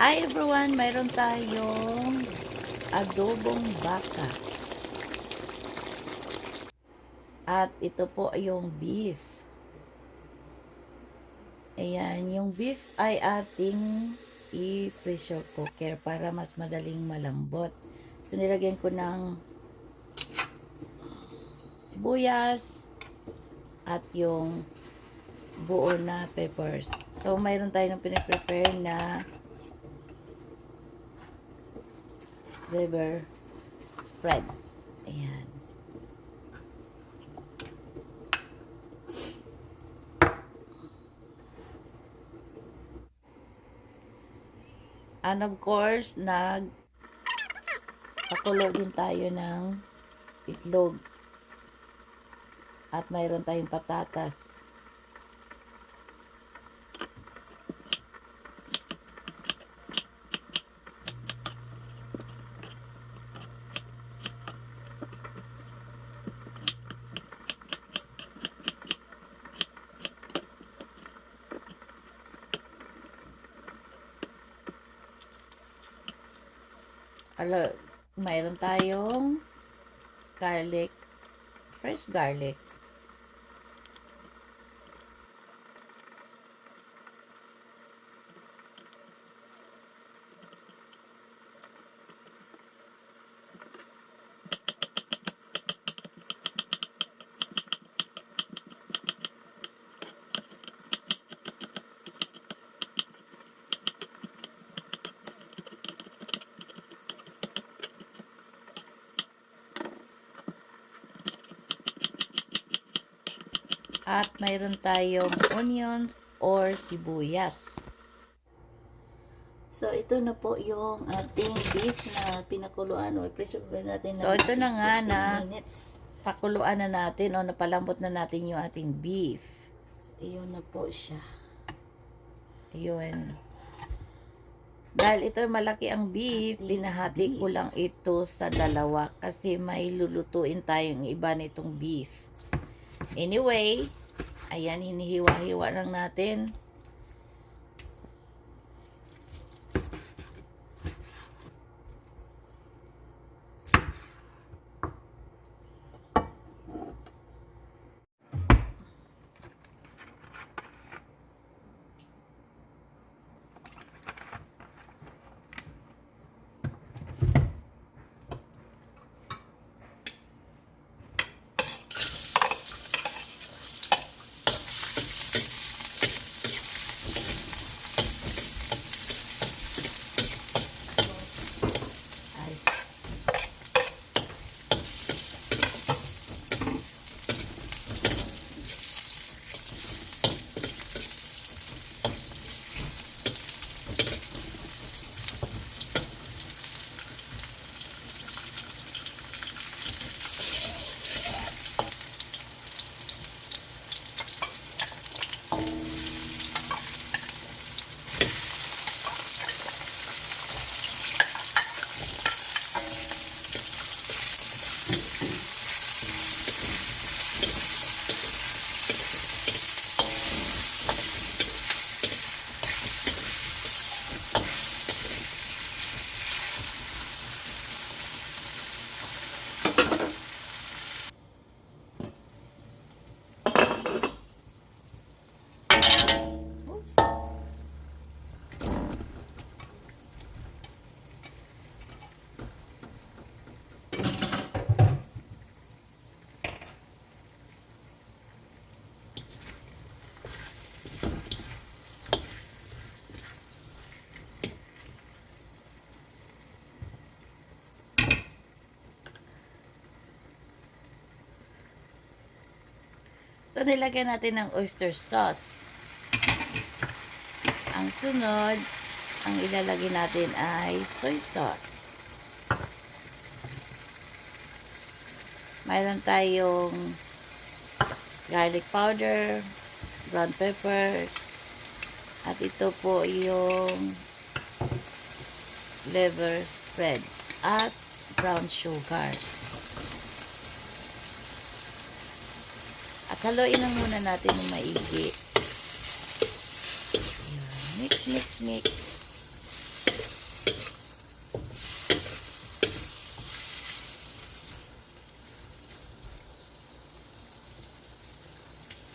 Hi everyone, mayroon tayong adobong baka. At ito po yung beef. Ayan, yung beef ay ating i-pressure cooker para mas madaling malambot. So, nilagyan ko ng sibuyas at yung buo na peppers. So, mayroon tayong piniprepare na liver spread. Ayan. And of course, nag pakulo din tayo ng itlog. At mayroon tayong patatas. Mayroon tayong garlic, fresh garlic. At mayroon tayong onions or sibuyas. So, ito na po yung ating beef na pinakuluan o i-pressure natin So, ito na nga 15 na. minutes. Pakuluan na natin o napalambot na natin yung ating beef. Iyon na po siya. Ayun. Dahil ito malaki ang beef, binahati ko lang ito sa dalawa kasi may lulutuin tayong iba nitong beef. Anyway, ayan, hinihiwa-hiwa lang natin. So, nilagyan natin ng oyster sauce. Ang sunod, ang ilalagay natin ay soy sauce. Mayroon tayong garlic powder, brown peppers, at ito po yung liver spread at brown sugar. At haluin lang muna natin ng maigi. Ayan. Mix, mix, mix.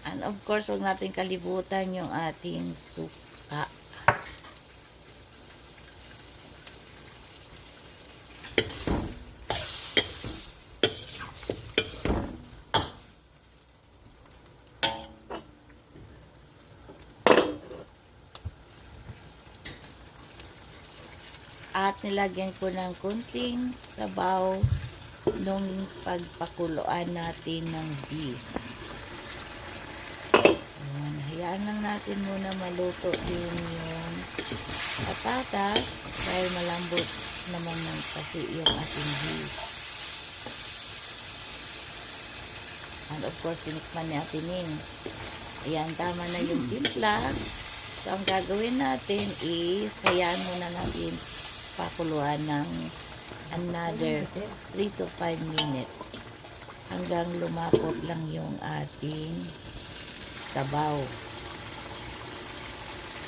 And of course, huwag natin kalibutan yung ating suka. At nilagyan ko ng kunting sabaw nung pagpakuluan natin ng beef. Ayan, hayaan lang natin muna maluto din yung patatas dahil malambot naman ng kasi yung ating beef. And of course, tinikman natin yun. Ayan, tama na yung timpla. So, ang gagawin natin is, hayaan muna natin pakuluan ng another 3 to 5 minutes hanggang lumapot lang yung ating sabaw.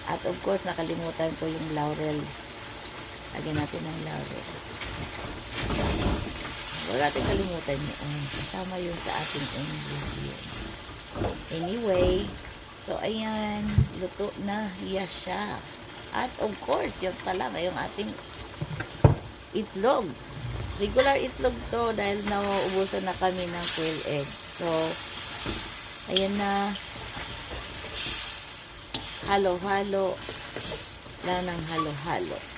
At of course, nakalimutan ko yung laurel. Lagyan natin ng laurel. Wala natin kalimutan yun. Kasama yun sa ating ingredients. Anyway, so ayan, luto na hiya. At of course, yun pala ngayong ating itlog. Regular itlog to dahil nauubusan na kami ng quail egg. So, ayan na. Halo-halo. Lang ng halo-halo.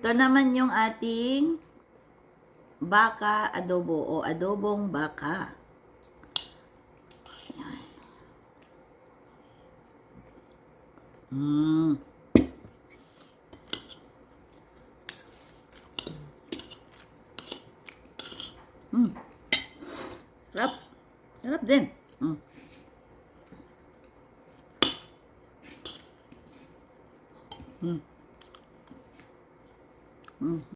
Ito naman yung ating baka adobo o adobong baka. Mm. Mm. Sarap. Sarap din. Mm.